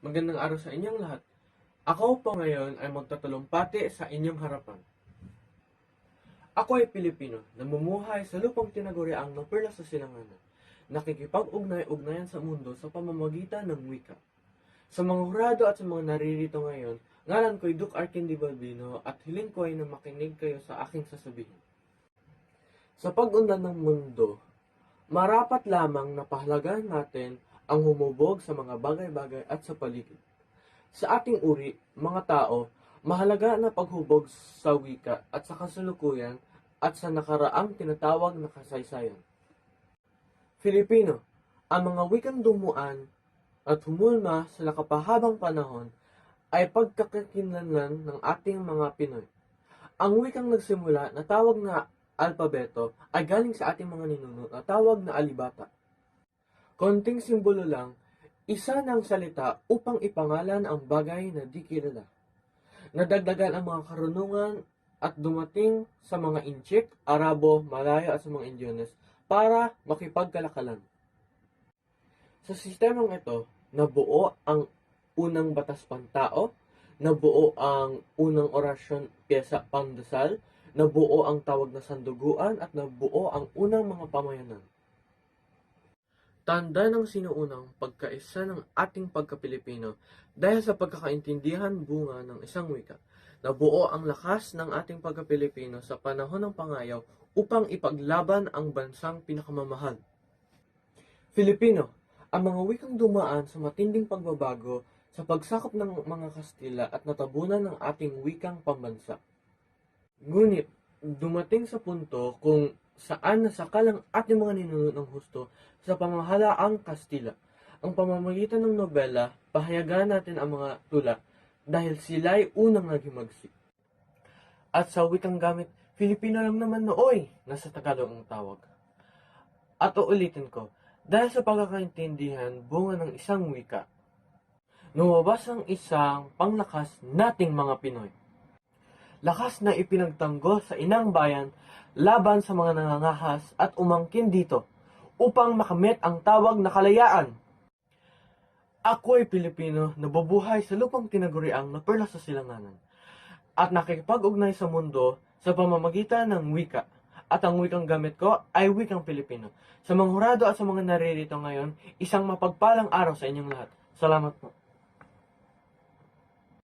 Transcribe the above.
Magandang araw sa inyong lahat. Ako po ngayon ay magtatalumpati sa inyong harapan. Ako ay Pilipino, namumuhay sa lupang tinaguriang naperla sa silanganan. Nakikipag-ugnay-ugnayan sa mundo sa pamamagitan ng wika. Sa mga hurado at sa mga naririto ngayon, ngalan ko'y Duke Arkin Di Balbino at hiling ko ay na makinig kayo sa aking sasabihin. Sa pag-unlad ng mundo, marapat lamang na pahalagahan natin ang humubog sa mga bagay-bagay at sa paligid. Sa ating uri, mga tao, mahalaga na paghubog sa wika at sa kasalukuyan at sa nakaraang tinatawag na kasaysayan. Filipino, ang mga wikang dumuan at humulma sa nakapahabang panahon ay pagkakakinlanlan ng ating mga Pinoy. Ang wikang nagsimula na tawag na alpabeto ay galing sa ating mga ninuno na tawag na alibata. Konting simbolo lang, isa ng salita upang ipangalan ang bagay na di kilala. Nadagdagan ang mga karunungan at dumating sa mga Inchik, Arabo, Malaya at sa mga Indyones para makipagkalakalan. Sa sistemang ito, nabuo ang unang batas pantao, nabuo ang unang orasyon pyesa pandasal, nabuo ang tawag na sanduguan at nabuo ang unang mga pamayanan. Tanda ng sinuunang pagkaisa ng ating pagka-Pilipino dahil sa pagkakaintindihan bunga ng isang wika. Nabuo ang lakas ng ating pagka-Pilipino sa panahon ng pangayaw upang ipaglaban ang bansang pinakamamahal. Filipino, ang mga wikang dumaan sa matinding pagbabago sa pagsakop ng mga Kastila at natabunan ng ating wikang pambansa. Ngunit, dumating sa punto kung saan nasakalang ating mga ninuno ng husto sa pamahalaang Kastila. Ang pamamagitan ng nobela, pahayagan natin ang mga tula dahil sila'y unang naghimagsik. At sa wikang gamit, Filipino lang naman nooy, nasa Tagalog ang tawag. At uulitin ko, dahil sa pagkakaintindihan bunga ng isang wika, lumabas ang isang panglakas nating mga Pinoy. Lakas na ipinagtanggol sa inang bayan laban sa mga nangangahas at umangkin dito upang makamit ang tawag na kalayaan. Ako ay Pilipino na bubuhay sa lupang tinaguriang na perla sa silanganan at nakikipag-ugnay sa mundo sa pamamagitan ng wika at ang wikang gamit ko ay wikang Pilipino. Sa mga hurado at sa mga naririto ngayon, isang mapagpalang araw sa inyong lahat. Salamat po.